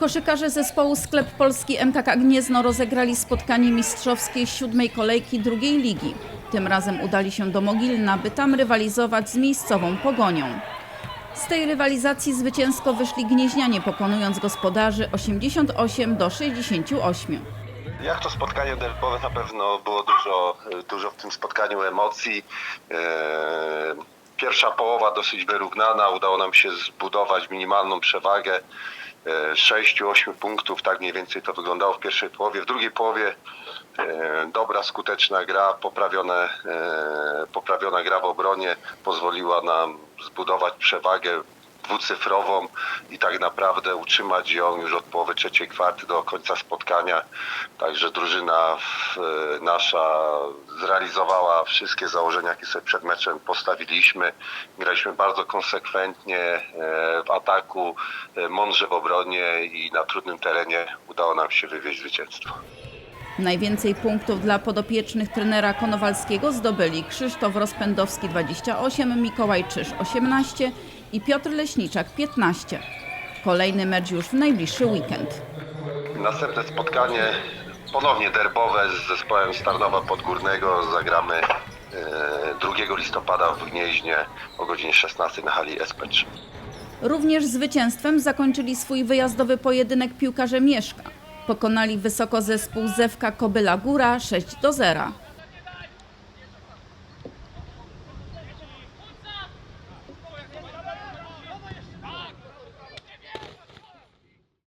Koszykarze zespołu Sklep Polski MKK Gniezno rozegrali spotkanie mistrzowskie siódmej kolejki drugiej ligi. Tym razem udali się do Mogilna, by tam rywalizować z miejscową Pogonią. Z tej rywalizacji zwycięsko wyszli gnieźnianie, pokonując gospodarzy 88 do 68. Jak to spotkanie derbowe na pewno było dużo, dużo w tym spotkaniu emocji. Eee, Pierwsza połowa dosyć wyrównana, udało nam się zbudować minimalną przewagę 6-8 punktów, tak mniej więcej to wyglądało w pierwszej połowie. W drugiej połowie e, dobra, skuteczna gra, poprawione, e, poprawiona gra w obronie pozwoliła nam zbudować przewagę dwucyfrową i tak naprawdę utrzymać ją już od połowy trzeciej kwarty do końca spotkania. Także drużyna e, nasza zrealizowała wszystkie założenia, jakie sobie przed meczem postawiliśmy. Graliśmy bardzo konsekwentnie e, w ataku, e, mądrze w obronie i na trudnym terenie udało nam się wywieźć zwycięstwo. Najwięcej punktów dla podopiecznych trenera Konowalskiego zdobyli Krzysztof Rozpędowski 28, Mikołaj Czyż 18 i Piotr Leśniczak 15. Kolejny mecz już w najbliższy weekend. Następne spotkanie ponownie derbowe z zespołem Starnowa Podgórnego zagramy e, 2 listopada w Gnieźnie o godzinie 16 na hali SP3. Również zwycięstwem zakończyli swój wyjazdowy pojedynek piłkarze Mieszka. Pokonali wysoko zespół Zewka Kobyla Góra 6 do 0.